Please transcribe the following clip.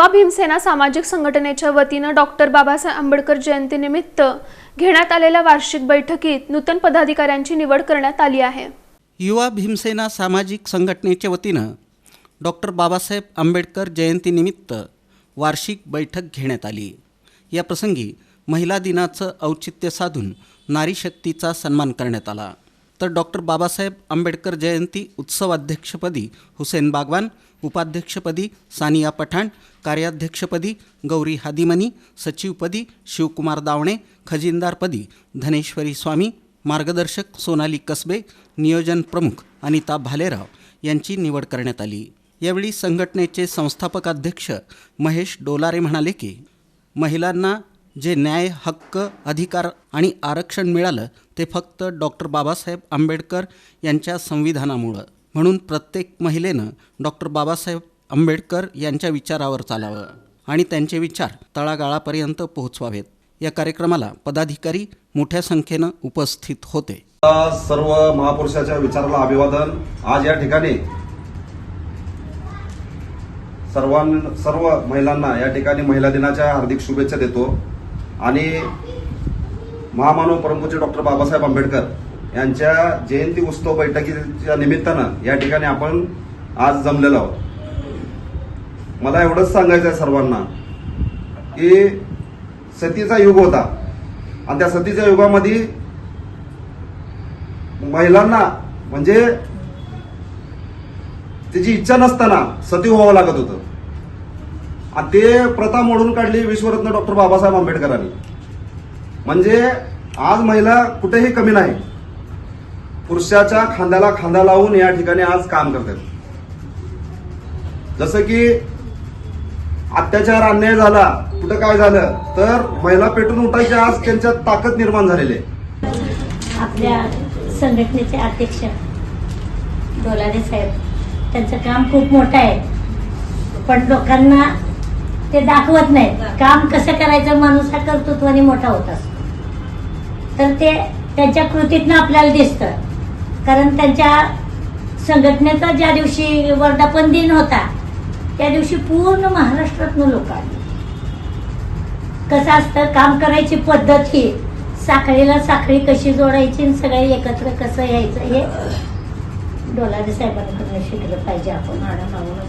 युवा भीमसेना सामाजिक संघटनेच्या वतीनं डॉक्टर बाबासाहेब आंबेडकर जयंतीनिमित्त घेण्यात आलेल्या वार्षिक बैठकीत नूतन पदाधिकाऱ्यांची निवड करण्यात आली आहे. युवा भीमसेना सामाजिक संघटनेच्या वतीनं डॉक्टर बाबासाहेब आंबेडकर जयंतीनिमित्त वार्षिक बैठक घेण्यात आली. या प्रसंगी महिला दिनाचं औचित्य साधून नारी शक्तीचा सन्मान करण्यात आला. तर डॉक्टर बाबासाहेब आंबेडकर जयंती उत्सवाध्यक्षपदी हुसेन बागवान उपाध्यक्षपदी सानिया पठाण कार्याध्यक्षपदी गौरी हादिमनी सचिवपदी शिवकुमार दावणे खजिनदारपदी धनेश्वरी स्वामी मार्गदर्शक सोनाली कसबे नियोजन प्रमुख अनिता भालेराव यांची निवड करण्यात आली. यावेळी संघटनेचे संस्थापक अध्यक्ष महेश डोलारे म्हणाले की महिलांना जे न्याय हक्क अधिकार आणि आरक्षण मिळालं ते फक्त डॉक्टर बाबासाहेब आंबेडकर यांच्या संविधानामुळं. म्हणून प्रत्येक महिलेनं डॉक्टर बाबासाहेब आंबेडकर यांच्या विचारावर चालावं आणि त्यांचे विचार तळागाळापर्यंत पोहोचवावेत. या कार्यक्रमाला पदाधिकारी मोठ्या संख्येनं उपस्थित होते. सर्व महापुरुषाच्या विचाराला अभिवादन आज या ठिकाणी सर्वां सर्व महिलांना या ठिकाणी महिला दिनाच्या हार्दिक शुभेच्छा देतो. आणि महामानव परमपूज्य डॉक्टर बाबासाहेब आंबेडकर यांच्या जयंती उत्सव बैठकीच्या निमित्तानं या ठिकाणी आपण आज जमलेलो आहोत. मला एवढंच सांगायचं आहे सर्वांना की सतीचा युग होता आणि त्या सतीच्या युगामध्ये महिलांना म्हणजे तिची इच्छा नसताना सती व्हावं लागत होतं. ते प्रथा मोडून काढली विश्वरत्न डॉक्टर बाबासाहेब आंबेडकरांनी. म्हणजे आज महिला कुठेही कमी नाही. पुरुषाच्या खांद्याला खांदा लावून या ठिकाणी आज काम करतात. जसं की अत्याचार अन्याय झाला कुठं काय झालं तर महिला पेटून उठायची आज त्यांच्यात ताकद निर्माण झालेली आहे. आपल्या संघटनेचे अध्यक्ष डोलारे साहेब त्यांचं काम खूप मोठं आहे. पण लोकांना ते दाखवत नाहीत. काम कसं करायचं माणूस हा कर्तृत्वाने मोठा होत असतो. तर ते त्यांच्या कृतीतनं आपल्याला दिसतं. कारण त्यांच्या संघटनेचा ज्या दिवशी वर्धापन दिन होता त्या दिवशी पूर्ण महाराष्ट्रातनं लोक आली. कसं असतं काम करायची पद्धत ही साखळीला साखळी कशी जोडायची आणि सगळे एकत्र कसं यायचं हे डोलारे साहेबांकडून शिकलं पाहिजे आपण.